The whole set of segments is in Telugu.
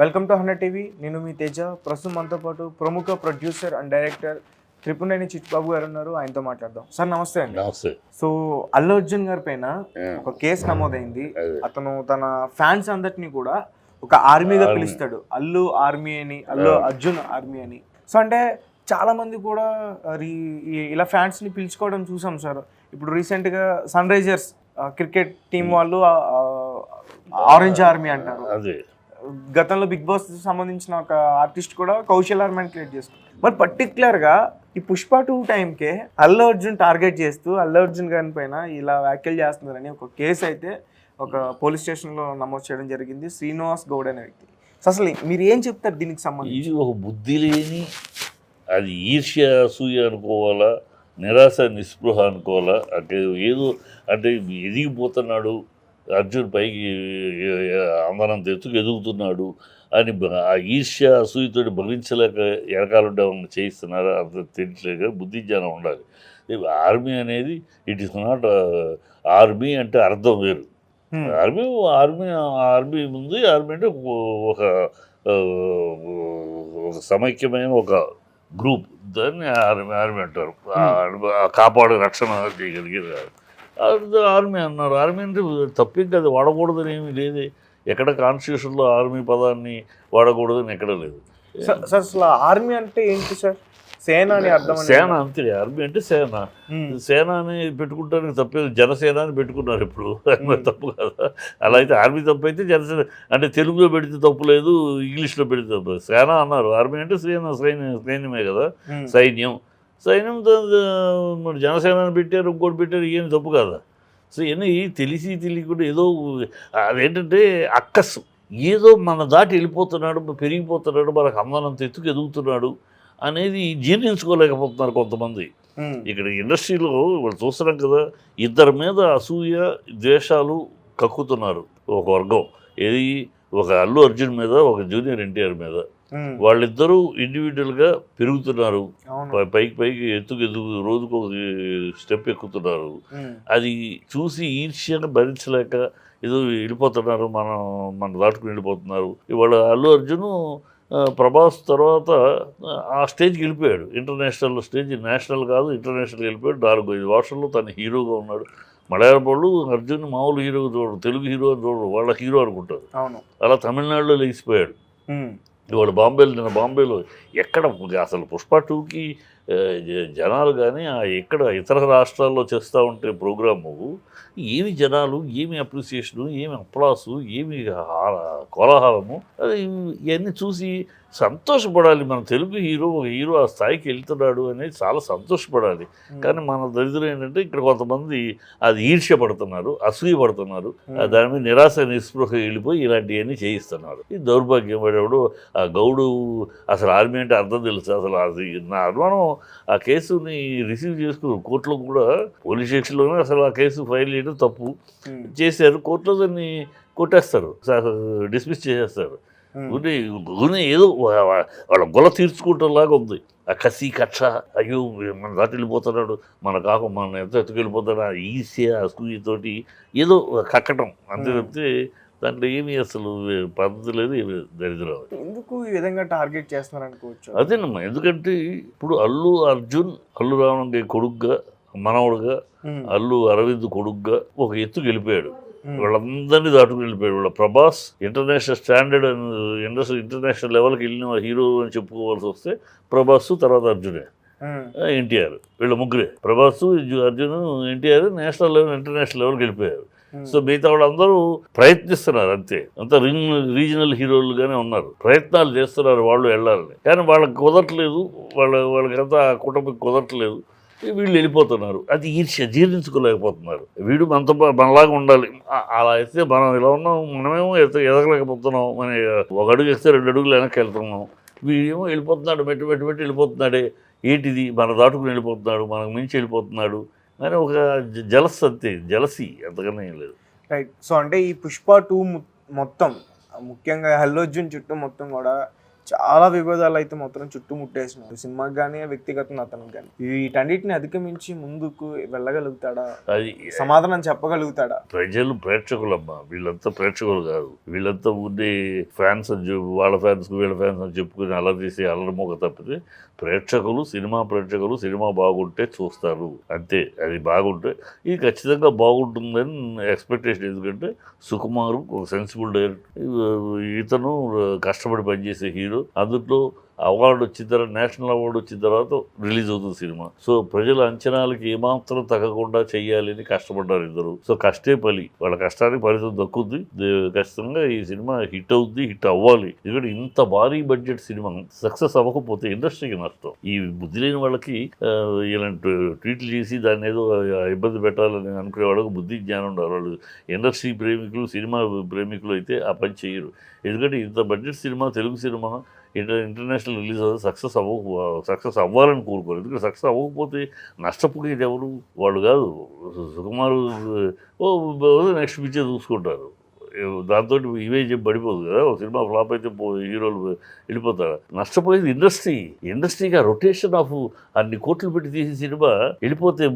Welcome to hundred TV. నేను మీ తేజ. ప్రస్తుతం మనతో పాటు ప్రముఖ producer and director Tripuneni Chittubabu garu ఉన్నారు. ఆయనతో మాట్లాడదాం. సార్ నమస్తే అండి. నమస్తే. సో అల్లు అర్జున్ గారి పైన ఒక కేసు నమోదైంది. అతను తన ఫ్యాన్స్ అందరినీ కూడా ఒక ఆర్మీగా పిలుస్తాడు. అల్లు ఆర్మీ అని అల్లు అర్జున్ ఆర్మీ అని. సో అంటే చాలా మంది కూడా ఇలా ఫ్యాన్స్ని పిలుచుకోవడం చూసాం సార్. ఇప్పుడు రీసెంట్గా సన్ రైజర్స్ క్రికెట్ టీం వాళ్ళు ఆరెంజ్ ఆర్మీ అంటారు. గతంలో బిగ్ బాస్ సంబంధించిన ఒక ఆర్టిస్ట్ కూడా కౌశల్ ఆర్మీని క్రియేట్ చేసుకుంది మరి పర్టికులర్గా ఈ పుష్ప టూ టైంకే అల్లు అర్జున్ టార్గెట్ చేస్తూ అల్లు అర్జున్ గారి పైన ఇలా వ్యాఖ్యలు చేస్తున్నారని ఒక కేసు అయితే ఒక పోలీస్ స్టేషన్లో నమోదు చేయడం జరిగింది. శ్రీనివాస్ గౌడ్ అనే వ్యక్తి. అసలు మీరు ఏం చెప్తారు దీనికి సంబంధించి? ఇది ఒక బుద్ధి లేని అది ఈర్ష్య అసూయ అనుకోవాలా నిరాశ నిస్పృహ అనుకోవాలా అంటే ఏదో అంటే ఎదిగిపోతున్నాడు అర్జున్ పైకి అందరం ఎత్తుకు ఎదుగుతున్నాడు అని ఈర్ష్య అసూయతోటి భరించలేక ఏమన్నా చేయిస్తున్నారా అంత తెలియలేక బుద్ధి జ్ఞానం ఉండాలి. ఆర్మీ అనేది ఇట్ ఇస్ నాట్ ఆర్మీ అంటే అర్థం వేరు. ఆర్మీ ఆర్మీ ఆర్మీ ఉంది ఆర్మీ అంటే ఒక ఒక సమైక్యమైన ఒక గ్రూప్. దాన్ని ఆర్మీ ఆర్మీ అంటారు. కాపాడు రక్షణ చేయగలిగేది ఆర్మీ అన్నారు. ఆర్మీ అంటే తప్పేం కాదు వాడకూడదని ఏమీ లేదే. ఎక్కడ కాన్స్టిట్యూషన్లో ఆర్మీ పదాన్ని వాడకూడదని ఎక్కడ లేదు. సార్ అసలు ఆర్మీ అంటే ఏంటి సార్? సేన అని అర్థం సేన అంతే ఆర్మీ అంటే సేన. సేన అని పెట్టుకుంటానికి తప్పేది జనసేన అని పెట్టుకున్నారు ఇప్పుడు. తప్పు కదా? అలా అయితే ఆర్మీ తప్పు అయితే జనసేన అంటే తెలుగులో పెడితే తప్పు లేదు ఇంగ్లీష్లో పెడితే తప్పు లేదు. సేన అన్నారు. ఆర్మీ అంటే సేన సైన్యం సైన్యమే కదా. సైన్యం. సైన్యం ద- ద- మరి జనసేన అని పెట్టారు ఇంకోటి పెట్టారు ఏం తప్పు కదా? సో ఇవన్నీ తెలిసి తెలియకుండా ఏదో అదేంటంటే అక్కస్. ఏదో మన దాటి వెళ్ళిపోతున్నాడు పెరిగిపోతున్నాడు మనకు అందనంత ఎత్తుకు ఎదుగుతున్నాడు అనేది జీర్ణించుకోలేకపోతున్నారు కొంతమంది. ఇక్కడ ఇండస్ట్రీలో వాళ్ళు చూస్తున్నాం కదా ఇద్దరి మీద అసూయ ద్వేషాలు కక్కుతున్నారు ఒక వర్గం. ఏది? ఒక అల్లు అర్జున్ మీద ఒక జూనియర్ ఎన్టీఆర్ మీద. వాళ్ళిద్దరూ ఇండివిజువల్గా పెరుగుతున్నారు. పైకి పైకి ఎత్తుకు ఎదుగు రోజుకు ఒక స్టెప్ ఎక్కుతున్నారు. అది చూసి ఈర్ష్యను భరించలేక ఏదో వెళ్ళిపోతున్నారు మనం మన దాటుకుని వెళ్ళిపోతున్నారు. ఇవాళ అల్లు అర్జున్ ప్రభాస్ తర్వాత ఆ స్టేజ్కి వెళ్ళిపోయాడు. ఇంటర్నేషనల్ స్టేజ్ నేషనల్ కాదు ఇంటర్నేషనల్ వెళ్ళిపోయాడు. నాలుగు ఐదు భాషల్లో తను హీరోగా ఉన్నాడు. మలయాళం వాళ్ళు అర్జున్ మామూలు హీరోగా చూడరు తెలుగు హీరో అని చూడరు వాళ్ళ హీరో అనుకుంటారు. అవును. అలా తమిళనాడులో లేచిపోయాడు. ఇవాళ బాంబేలో నిన్న బాంబేలో ఎక్కడ అసలు పుష్ప టూకి జనాలు కానీ ఆ ఎక్కడ ఇతర రాష్ట్రాల్లో చేస్తూ ఉంటే ప్రోగ్రాము ఏమి జనాలు ఏమి అప్రిసియేషను ఏమి అప్లాసు ఏమి కోలాహలము అది ఇవన్నీ చూసి సంతోషపడాలి. మన తెలుగు హీరో ఒక హీరో ఆ స్థాయికి వెళ్తున్నాడు అనేది చాలా సంతోషపడాలి. కానీ మన దరిద్రం ఏంటంటే ఇక్కడ కొంతమంది అది ఈర్ష్య పడుతున్నారు అసూయ పడుతున్నారు దాని మీద నిరాశ నిస్పృహ వెళ్ళిపోయి ఇలాంటివన్నీ చేయిస్తున్నారు. ఈ దౌర్భాగ్యం పడేవాడు ఆ గౌడు అసలు ఆర్మీ అంటే అర్థం తెలుసు? అసలు అది నా అనుమానం. ఆ కేసుని రిసీవ్ చేసుకుని కోర్టులో కూడా పోలీస్ స్టేషన్లోనే అసలు ఆ కేసు ఫైల్ చేయడం తప్పు. చేశారు. కోర్టులో దాన్ని కొట్టేస్తారు. డిస్మిస్ చేసేస్తారు. ఊరిని ఏదో వాళ్ళ గొల తీర్చుకుంటేలాగా ఉంది. ఆ కసి కక్ష అయ్యో మన దాటి వెళ్ళిపోతున్నాడు. మన కాక మన ఎంత ఎత్తుకెళ్ళిపోతాడు? ఆ ఈసీ ఆ సూయితోటి ఏదో కక్కటం. అంతే. తప్పితే దాంట్లో ఏమీ అసలు పద్ధతి లేదు ఏమీ దరిద్రం ఎందుకు ఈ విధంగా టార్గెట్ చేస్తున్నారు అనుకోవచ్చు అదేనమ్మా ఎందుకంటే ఇప్పుడు అల్లు అర్జున్ అల్లు రావణంగా కొడుగ్గా మనవడుగా. అల్లు అరవింద్ కొడుగ్గా ఒక ఎత్తుకు వెళ్ళిపోయాడు Hmm. వాళ్ళందరినీ దాటుకుని వెళ్ళిపోయాడు వాళ్ళ Prabhas international standard industry international లెవెల్కి వెళ్ళిన హీరో అని చెప్పుకోవాల్సి వస్తే ప్రభాస్ తర్వాత అర్జునే. ఎన్టీఆర్ వీళ్ళ ముగ్గురే Prabhas Arjun NTR national level international లెవెల్కి వెళ్ళిపోయారు. Hmm. సో మిగతా వాళ్ళందరూ ప్రయత్నిస్తున్నారు అంతే. అంత రీజనల్ హీరోలుగానే ఉన్నారు. ప్రయత్నాలు చేస్తున్నారు వాళ్ళు వెళ్ళాలని. కానీ వాళ్ళకి కుదరట్లేదు. వాళ్ళ వాళ్ళకంతా కుటుంబం కుదరట్లేదు. వీళ్ళు వెళ్ళిపోతున్నారు. అది ఈర్ష్య జీర్ణించుకోలేకపోతున్నారు. వీడు మనతో మనలాగా ఉండాలి. అలా అయితే మనం ఇలా ఉన్నాం మనమేమో ఎద ఎదగలేకపోతున్నాం మన ఒక అడుగు వేస్తే రెండు అడుగులు వెనక్కి వెళ్తున్నాం. వీడేమో వెళ్ళిపోతున్నాడు మెట్టు మెట్టు మెట్టు వెళ్ళిపోతున్నాడే. ఏంటిది? మన దాటుకుని వెళ్ళిపోతున్నాడు మనకు మించి వెళ్ళిపోతున్నాడు. అని ఒక జలస్ అంతే జలసి అంతకన్నా ఏం లేదు. రైట్ సో అంటే ఈ పుష్ప టూ మొత్తం ముఖ్యంగా అల్లు అర్జున్ చుట్టూ మొత్తం కూడా చాలా విభేదాలు అయితే మొత్తం చుట్టుముట్టేసినాయి సినిమాకి కానీ వ్యక్తిగతంగా అతనికి కానీ వీటన్నిటిని అధిగమించి ముందుకు వెళ్ళగలుగుతాడా? అది సమాధానం చెప్పగలుగుతాడా? ప్రజలు ప్రేక్షకులమ్మా. వీళ్ళంతా ప్రేక్షకులు కాదు. వీళ్ళంతా ఉండే ఫ్యాన్స్ అని వాళ్ళ ఫ్యాన్స్ వీళ్ళ ఫ్యాన్స్ అని చెప్పుకుని అలా తీసి అల్లరిమోగ తప్పితే ప్రేక్షకులు సినిమా ప్రేక్షకులు సినిమా బాగుంటే చూస్తారు. అంతే. అది బాగుంటే ఇది ఖచ్చితంగా బాగుంటుందని ఎక్స్పెక్టేషన్. ఎందుకంటే సుకుమారు ఒక సెన్సిబుల్ డైరెక్టర్. ఇతను కష్టపడి పనిచేసే హీరో. అందులో అవార్డు వచ్చిన తర్వాత నేషనల్ అవార్డు వచ్చిన తర్వాత రిలీజ్ అవుతుంది సినిమా. సో ప్రజల అంచనాలకి ఏమాత్రం తగ్గకుండా చెయ్యాలని కష్టపడ్డారు ఇద్దరు. సో కష్టే పలి వాళ్ళ కష్టానికి ఫలితం దక్కుద్ది. ఖచ్చితంగా ఈ సినిమా హిట్ అవుద్ది హిట్ అవ్వాలి. ఎందుకంటే ఇంత భారీ బడ్జెట్ సినిమా సక్సెస్ అవ్వకపోతే ఇండస్ట్రీకి నష్టం. ఈ బుద్ధి లేని వాళ్ళకి ఇలాంటి ట్వీట్లు చేసి దాన్ని ఏదో ఇబ్బంది పెట్టాలని అనుకునే వాళ్ళకి బుద్ధి జ్ఞానం ఉండాలి. వాళ్ళు ఇండస్ట్రీ ప్రేమికులు సినిమా ప్రేమికులు అయితే ఆ పని చేయరు. ఎందుకంటే ఇంత budget cinema Telugu cinema inter international release అవుతుంది సక్సెస్ అవ్వ సక్సెస్ అవ్వాలని కోరుకోరు. ఎందుకంటే సక్సెస్ అవ్వకపోతే నష్టపోయేది ఎవరు? వాళ్ళు కాదు. సుకుమారు ఓ నెక్స్ట్ పిక్చర్ చూసుకుంటారు. దాంతో ఇవే పడిపోదు కదా. ఒక సినిమా ఫ్లాప్ అయితే పో హీరోలు వెళ్ళిపోతారు. నష్టపోయేది ఇండస్ట్రీ. ఇండస్ట్రీగా రొటేషన్ ఆఫ్ అన్ని కోట్లు పెట్టి తీసిన సినిమా వెళ్ళిపోతే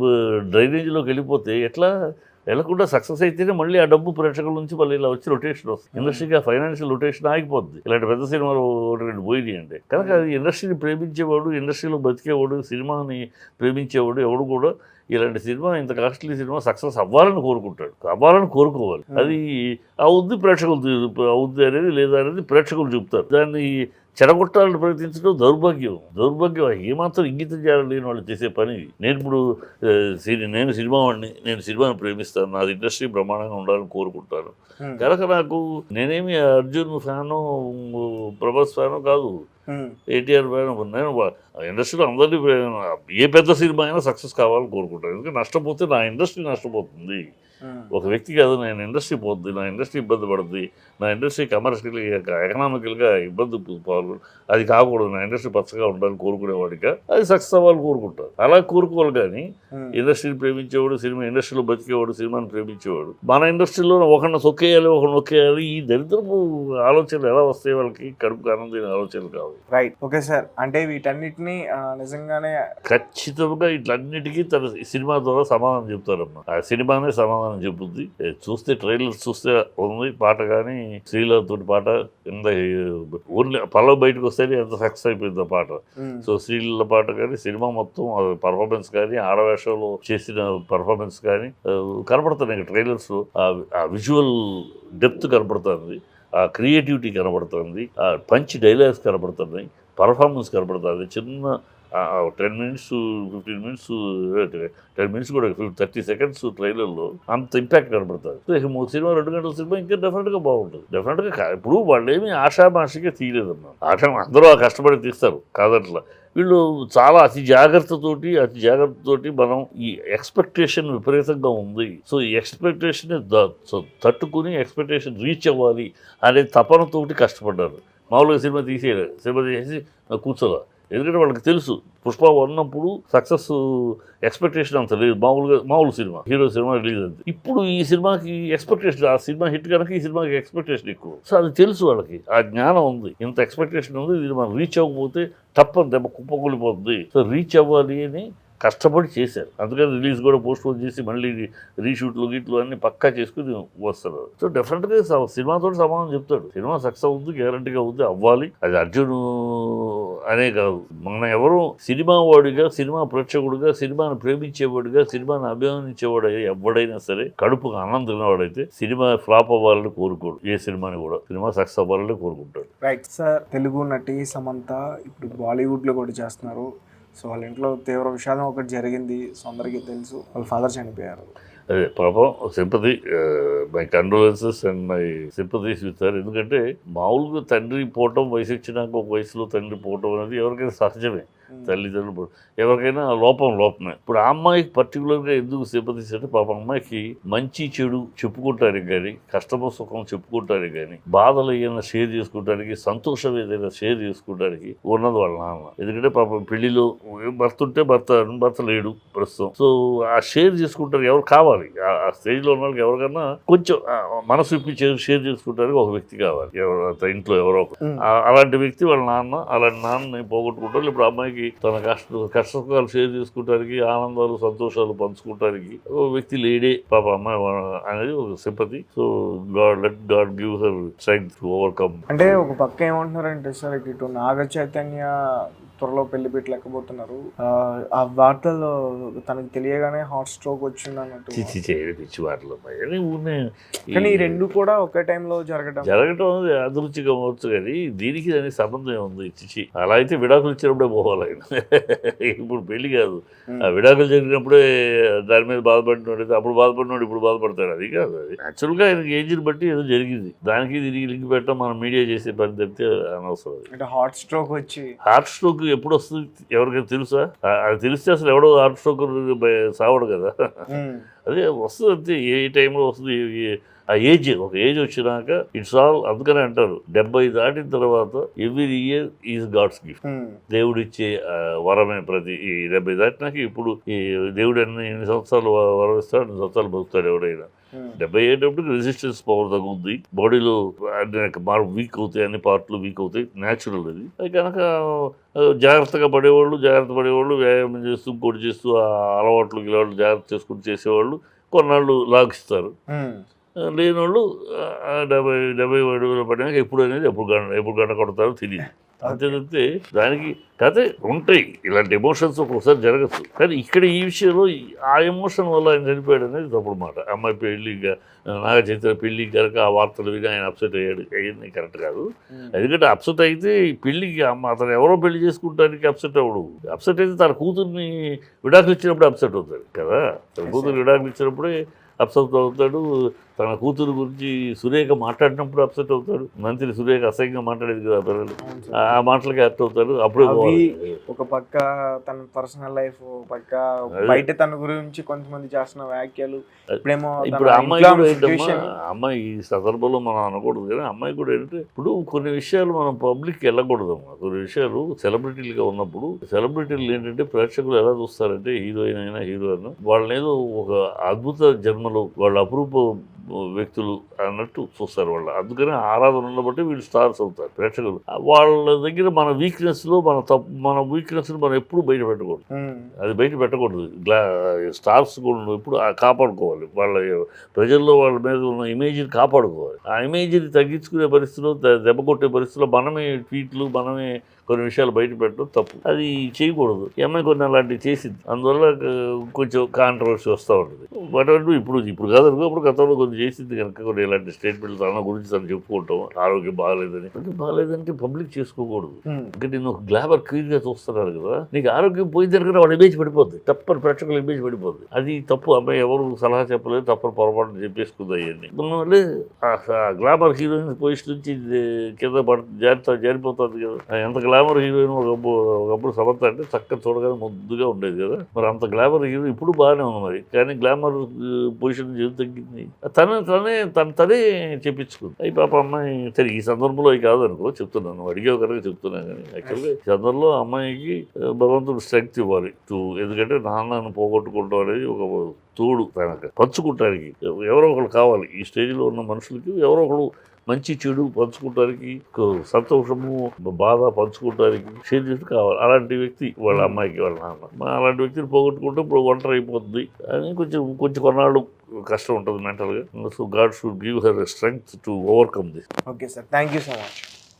డ్రైనేజీలోకి వెళ్ళిపోతే ఎట్లా? వెళ్ళకుండా సక్సెస్ అయితేనే మళ్ళీ ఆ డబ్బు ప్రేక్షకుల నుంచి మళ్ళీ ఇలా వచ్చి రొటేషన్ వస్తుంది. ఇండస్ట్రీగా ఫైనాన్షియల్ రొటేషన్ ఆగిపోద్ది. ఇలాంటి పెద్ద సినిమాలు ఒకటి రెండు పోయినాయి అంటే. కనుక అది ఇండస్ట్రీని ప్రేమించేవాడు ఇండస్ట్రీలో బతికేవాడు సినిమాని ప్రేమించేవాడు ఎవడు కూడా ఇలాంటి సినిమా ఇంత కాస్ట్లీ సినిమా సక్సెస్ అవ్వాలని కోరుకుంటాడు. అవ్వాలని కోరుకోవాలి. అది అవుద్ది ప్రేక్షకులు అవుద్ది అనేది లేదా అనేది ప్రేక్షకులు చెప్తారు దాన్ని చెడగొట్టాలని ప్రయత్నించడం దౌర్భాగ్యం. దౌర్భాగ్యం. ఏమాత్రం ఇంగితం చేయాలని వాళ్ళు చేసే పని నేను ఇప్పుడు నేను సినిమా వాడిని నేను సినిమాని ప్రేమిస్తాను నాది ఇండస్ట్రీ బ్రహ్మాండంగా ఉండాలని కోరుకుంటాను. ఉమ్, కనుక నాకు నేనేమి అర్జున్ ఫ్యాను ప్రభాస్ ఫ్యాను కాదు. ఏటీఆర్ ఫ్యాన్ నేను ఇండస్ట్రీలో అందరినీ ఏ పెద్ద సినిమా అయినా సక్సెస్ కావాలని కోరుకుంటాను ఎందుకంటే నష్టపోతే నా ఇండస్ట్రీ నష్టపోతుంది. ఒక వ్యక్తి కాదు నేను ఇండస్ట్రీ పోద్ది నా ఇండస్ట్రీ ఇబ్బంది పడుద్ది నా ఇండస్ట్రీ కమర్షియల్ ఎకనామికల్గా ఇబ్బంది పాల్గొ అది కాకూడదు నా ఇండస్ట్రీ పచ్చగా ఉండాలని కోరుకునేవాడిగా అది సక్సెస్ అవ్వాలని కోరుకుంటారు. అలా కోరుకోవాలి కానీ. ఇండస్ట్రీని ప్రేమించేవాడు సినిమా ఇండస్ట్రీలో బతికేవాడు సినిమాని ప్రేమించేవాడు మన ఇండస్ట్రీలో ఒకరిని సొక్కేయాలి ఒకరిని నొక్కేయాలి ఈ దరిద్రపు ఆలోచనలు ఎలా వస్తాయి వాళ్ళకి? కడుపుకు ఆనందమైన ఆలోచనలు కావు. Right okay sir. అంటే వీటన్నిటిని నిజంగానే ఖచ్చితంగా ఇట్లన్నిటికీ తన సినిమా ద్వారా సమాధానం చెప్తారమ్మా ఆ సినిమానే సమాధానం చెబుతుంది చూస్తే ట్రైలర్ చూస్తే ఉంది పాట కానీ శ్రీలతో పాట కింద ఓన్లీ పల్లవ బయటకు వస్తేనే ఎంత సక్సెస్ అయిపోయింది ఆ పాట. సో శ్రీలీల పాట కానీ సినిమా మొత్తం పర్ఫార్మెన్స్ కానీ ఆడవేషంలో చేసిన పర్ఫార్మెన్స్ కానీ కనపడుతున్నాయి ట్రైలర్స్ ఆ విజువల్ డెప్త్ కనపడుతుంది. ఆ క్రియేటివిటీ కనబడుతుంది ఆ పంచ్ డైలాగ్స్ కనబడుతున్నాయి పర్ఫార్మెన్స్ కనబడుతుంది చిన్న ten minutes fifteen minutes ten minutes కూడా థర్టీ సెకండ్స్ ట్రైలర్లో అంత ఇంపాక్ట్ కనబడతారు సో మూడు సినిమా రెండు గంటల సినిమా ఇంకా డెఫినెట్గా బాగుంటుంది. డెఫినెట్గా ఇప్పుడు వాళ్ళు ఏమి ఆషామాషిగా తీయలేదమ్మా ఆషా అందరూ ఆ కష్టపడి తీస్తారు కాదట్లా. వీళ్ళు చాలా అతి జాగ్రత్తతోటి అతి జాగ్రత్తతోటి మనం ఈ ఎక్స్పెక్టేషన్ విపరీతంగా ఉంది. సో ఈ ఎక్స్పెక్టేషన్ తట్టుకుని ఎక్స్పెక్టేషన్ రీచ్ అవ్వాలి అనే తపనతోటి కష్టపడ్డారు. మామూలుగా సినిమా తీసేయలేదు. సినిమా తీసేసి కూర్చోదా ఎందుకంటే వాళ్ళకి తెలుసు. పుష్ప ఉన్నప్పుడు సక్సెస్ ఎక్స్పెక్టేషన్ అంత లేదు. మామూలుగా మామూలు సినిమా. హీరో సినిమా రిలీజ్ అయింది ఇప్పుడు ఈ సినిమాకి ఎక్స్పెక్టేషన్ ఆ సినిమా హిట్ కనుక ఈ సినిమాకి ఎక్స్పెక్టేషన్ ఎక్కువ. సో అది తెలుసు వాళ్ళకి. ఆ జ్ఞానం ఉంది. ఇంత ఎక్స్పెక్టేషన్ ఉంది ఇది మనం రీచ్ అవ్వకపోతే తప్పని దెబ్బ కుప్పకూలిపోతుంది సో రీచ్ అవ్వాలి అని కష్టపడి చేశారు. అందుకని రిలీజ్ కూడా పోస్ట్ పోన్ చేసి మళ్ళీ రీషూట్లు గీట్లు అన్ని పక్కా చేసుకుని వస్తారు. సో డెఫినెట్గా సినిమాతో సమానం చెప్తాడు. సినిమా సక్సెస్ అవుతుంది గ్యారంటీగా అవుతుంది అవ్వాలి. అది అర్జున్ అనే కాదు. మన ఎవరు సినిమా వాడిగా సినిమా ప్రేక్షకుడిగా సినిమాను ప్రేమించేవాడిగా సినిమాను అభిమానించేవాడు ఎవడైనా సరే కడుపుకు ఆనందం తినవాడైతే సినిమా ఫ్లాప్ అవ్వాలని కోరుకోడు. ఏ సినిమాని కూడా. సినిమా సక్సెస్ అవ్వాలని కోరుకుంటాడు. రైట్ సార్ తెలుగు నటి సమంత ఇప్పుడు బాలీవుడ్లో కూడా చేస్తున్నారు. సో వాళ్ళ ఇంట్లో తీవ్ర విషాదం ఒకటి జరిగింది. సో అందరికీ తెలుసు వాళ్ళ ఫాదర్ చనిపోయారు. అదే పాపం sympathy my condolences and my sympathies with sir ఎందుకంటే మామూలుగా తండ్రి పోవటం వయసు ఇచ్చినాక ఒక వయసులో తండ్రి పోవటం అనేది ఎవరికైనా సహజమే. తల్లిదండ్రులు ఎవరికైనా లోపం లోపమే. ఇప్పుడు ఆ అమ్మాయికి పర్టికులర్గా ఎందుకు సింపతీస్ అంటే పాప అమ్మాయికి మంచి చెడు చెప్పుకుంటానికి కానీ కష్టమ సుఖం చెప్పుకుంటానికి కానీ బాధలు ఏదైనా షేర్ చేసుకుంటానికి సంతోషం ఏదైనా షేర్ చేసుకోవడానికి ఉన్నది వాళ్ళ నాన్న. ఎందుకంటే పాపం పెళ్ళిలో భర్త ఉంటే భర్త భర్త లేడు ప్రస్తుతం. సో ఆ షేర్ చేసుకుంటారు ఎవరు కావాలి? ఆ స్టేజ్లో ఉన్న వాళ్ళకి ఎవరికన్నా కొంచెం మనసు ఇప్పి షేర్ చేసుకుంటానికి ఒక వ్యక్తి కావాలి. ఎవరు ఇంట్లో ఎవరో అలాంటి వ్యక్తి వాళ్ళ నాన్న అలాంటి నాన్నని పోగొట్టుకుంటారు. ఇప్పుడు అమ్మాయికి తన కష్ట కష్టసుఖాలు షేర్ చేసుకోవడానికి ఆనందాలు సంతోషాలు పంచుకోవడానికి ఓ వ్యక్తి లేడే. పాప అమ్మాయి అనేది ఒక sympathy. So god let god give her strength to overcome. అంటే ఒక పక్క ఏమంటున్నారంటే సార్ ఇటు నాగ చైతన్య త్వరలో పెళ్ళి పెట్టలేకపోతున్నారు. ఆ, ఆ వార్తల్లో తనకు తెలియగానే హార్ట్ స్ట్రోక్ వచ్చింది అన్నట్టు. పిచ్చి కానీ ఈ రెండు కూడా ఒకే టైంలో జరగడం జరగటం అనేది అదృచిగా అవ్వచ్చు కానీ దీనికి దానికి సంబంధం ఏముంది? చిచ్చి అలా అయితే విడాకులు ఇచ్చినప్పుడే పోవాలి ఆయన. ఇప్పుడు పెళ్ళి కాదు. ఆ విడాకులు జరిగినప్పుడే దాని మీద బాధపడినోడు అప్పుడు బాధపడినోడు ఇప్పుడు బాధపడతాడు. అది కాదు అది. యాక్చువల్గా ఆయనకి ఏజ్ని బట్టి ఏదో జరిగింది. దానికి దీనికి లింక్ పెట్టడం మనం మీడియా చేసే పని తప్పితే అనవసరం. అంటే హార్ట్ స్ట్రోక్ వచ్చి. హార్ట్ స్ట్రోక్ ఎప్పుడు వస్తుంది ఎవరికైనా తెలుసా అది తెలిస్తే అసలు ఎవడో హార్ట్ స్ట్రోక్ సావడు కదా. అదే వస్తుంది అంతే ఏ టైంలో వస్తుంది ఆ ఏజ్ ఒక ఏజ్ వచ్చినాక ఇట్స్ ఆల్ అందుకనే అంటారు డెబ్బై దాటిన తర్వాత every year is god's gift um. దేవుడిచ్చే ఆ, వరమే ప్రతి ఈ డెబ్బై దాటినాక ఇప్పుడు ఈ దేవుడు ఎన్ని ఎన్ని సంవత్సరాలు వరం ఇస్తాడు సంవత్సరాలు బతుకుతాడు ఎవడైనా. డెబ్బై అయ్యేటప్పుడు రెసిస్టెన్స్ పవర్ తగ్గుద్ది బాడీలో అనేక మార్ వీక్ అవుతాయి అన్ని పార్ట్లు వీక్ అవుతాయి. న్యాచురల్ అది. అది కనుక జాగ్రత్తగా పడేవాళ్ళు జాగ్రత్త పడేవాళ్ళు వ్యాయామం చేస్తూ ఇంకోటి చేస్తూ ఆ అలవాట్లు గిలవాట్లు జాగ్రత్త చేసుకుని చేసేవాళ్ళు కొన్నాళ్ళు లాగిస్తారు. లేనోళ్ళు ఆ, డెబ్బై డెబ్బై అడుగులు పడినాక ఎప్పుడు అనేది ఎప్పుడు గంట ఎప్పుడు గంట కొడతారో తెలియదు. అంతే తప్పితే దానికి కథ ఉంటాయి. ఇలాంటి ఎమోషన్స్ ఒక్కొక్కసారి జరగచ్చు. కానీ ఇక్కడ ఈ విషయంలో ఆ ఎమోషన్ వల్ల ఆయన చనిపోయాడు అనేది తప్పుడు మాట. అమ్మాయి పెళ్ళి నాగ చైతన్య పెళ్ళి కనుక ఆ వార్తలు విని ఆయన అప్సెట్ అయ్యాడు. అయ్యింది కరెక్ట్ కాదు. ఎందుకంటే అప్సెట్ అయితే ఈ పెళ్ళికి అమ్మ అతను ఎవరో పెళ్ళి చేసుకుంటానికి అప్సెట్ అవ్వడు. అప్సెట్ అయితే తన కూతుర్ని విడాకులు ఇచ్చినప్పుడు అప్సెట్ అవుతాడు కదా. తన కూతురు విడాకులు ఇచ్చినప్పుడే అప్సెట్ అవుతాడు. తన కూతురు గురించి సురేఖ మాట్లాడినప్పుడు అప్సెట్ అవుతాడు. మంత్రి సురేఖ అసహ్యంగా మాట్లాడేది కదా ఆ పిల్లలు. ఆ మాటలకి అర్థం అవుతాడు అప్పుడే. ఒక పక్క తన పర్సనల్ లైఫ్ పక్క. బయట తన గురించి కొంతమంది చేస్తున్న వ్యాఖ్యలు. ఇప్పుడేమో ఇప్పుడు అమ్మాయి కూడా ఏంటమ్మా అమ్మాయి ఈ సందర్భంలో మనం అనకూడదు కానీ అమ్మాయి కూడా ఏంటంటే ఇప్పుడు కొన్ని విషయాలు మనం పబ్లిక్కి వెళ్ళకూడదమ్మా. కొన్ని విషయాలు సెలబ్రిటీలుగా ఉన్నప్పుడు సెలబ్రిటీలు ఏంటంటే ప్రేక్షకులు ఎలా చూస్తారంటే హీరోయిన్ అయినా హీరో అయినా వాళ్ళని ఏదో ఒక అద్భుత జన్మలు వాళ్ళ అపురూప వ్యక్తులు అన్నట్టు చూస్తారు వాళ్ళు. అందుకని ఆరాధనలు బట్టి వీళ్ళు స్టార్స్ అవుతారు ప్రేక్షకులు. వాళ్ళ దగ్గర మన వీక్నెస్లో మన తప్పు మన వీక్నెస్ని మనం ఎప్పుడు బయట పెట్టకూడదు. అది బయట పెట్టకూడదు. గ్లా స్టార్స్ కూడా ఎప్పుడు కాపాడుకోవాలి. వాళ్ళ ప్రజల్లో వాళ్ళ మీద ఉన్న ఇమేజ్ని కాపాడుకోవాలి. ఆ ఇమేజ్ని తగ్గించుకునే పరిస్థితిలో దెబ్బ కొట్టే పరిస్థితిలో మనమే ట్వీట్లు మనమే కొన్ని విషయాలు బయట పెట్టడం తప్పు. అది చేయకూడదు. అమ్మాయి కొన్ని అలాంటివి చేసింది. అందువల్ల కొంచెం కాంట్రవర్సీ వస్తూ ఉంటుంది బట్ అంటే ఇప్పుడు ఇప్పుడు కాదు అనుకో అప్పుడు గతంలో కొన్ని చేసింది కనుక కొన్ని ఇలాంటి స్టేట్మెంట్లు తన గురించి తను చెప్పుకుంటాం. ఆరోగ్యం బాగాలేదని. అంటే బాగాలేదంటే పబ్లిక్ చేసుకోకూడదు. ఇంకా నేను ఒక గ్లామర్ క్లీన్గా చూస్తున్నాడు కదా. నీకు ఆరోగ్యం పోయిన దగ్గర వాడు ఇమేజ్ పడిపోద్ది. తప్పని ప్రేక్షకుల ఇమేజ్ పడిపోద్ది. అది తప్పు. అమ్మాయి ఎవరు సలహా చెప్పలేదు. తప్పని పొరపాటు చెప్పేసుకుంది అవన్నీ దానివల్లే గ్లామర్ హీరోయిన్ పొజిషన్ నుంచి కింద పడ జారితా జారిపోతుంది కదా. ఎంత గ్లామర్ హీరోయిన్ ఒకప్పుడు ఒకప్పుడు సమర్థ అంటే చక్కగా చూడగానే ముద్దుగా ఉండేది కదా. మరి అంత గ్లామర్ హీరో ఇప్పుడు బాగానే ఉంది మరి. కానీ గ్లామర్ పొజిషన్ తగ్గింది తనే తనే తన తనే చెప్పించుకుంది. అయి పాప అమ్మాయి సరే ఈ సందర్భంలో అవి కాదనుకో చెప్తున్నాను. అడిగే కనుక చెప్తున్నాను కానీ యాక్చువల్గా ఈ సందర్భంలో అమ్మాయికి భగవంతుడు స్ట్రెంగ్త్ ఇవ్వాలి. తూ ఎందుకంటే నాన్నను పోగొట్టుకుంటాం అనేది ఒక తోడు తనకు. పంచుకుంటానికి ఎవరో ఒకరు కావాలి. ఈ స్టేజ్లో ఉన్న మనుషులకి ఎవరో ఒకరు మంచి చెడు పంచుకుంటానికి ఒక సంతోషము బాధ పంచుకుంటానికి షేర్ చేసి కావాలి. అలాంటి వ్యక్తి వాళ్ళ అమ్మాయికి వాళ్ళ నాన్న. అలాంటి వ్యక్తిని పోగొట్టుకుంటే ఇప్పుడు ఒంటరి అయిపోతుంది. అని కొంచెం కొంచెం కొన్నాళ్ళు కష్టం ఉంటుంది మెంటల్గా. So god should give her strength to overcome this. Okay sir. Thank you so much.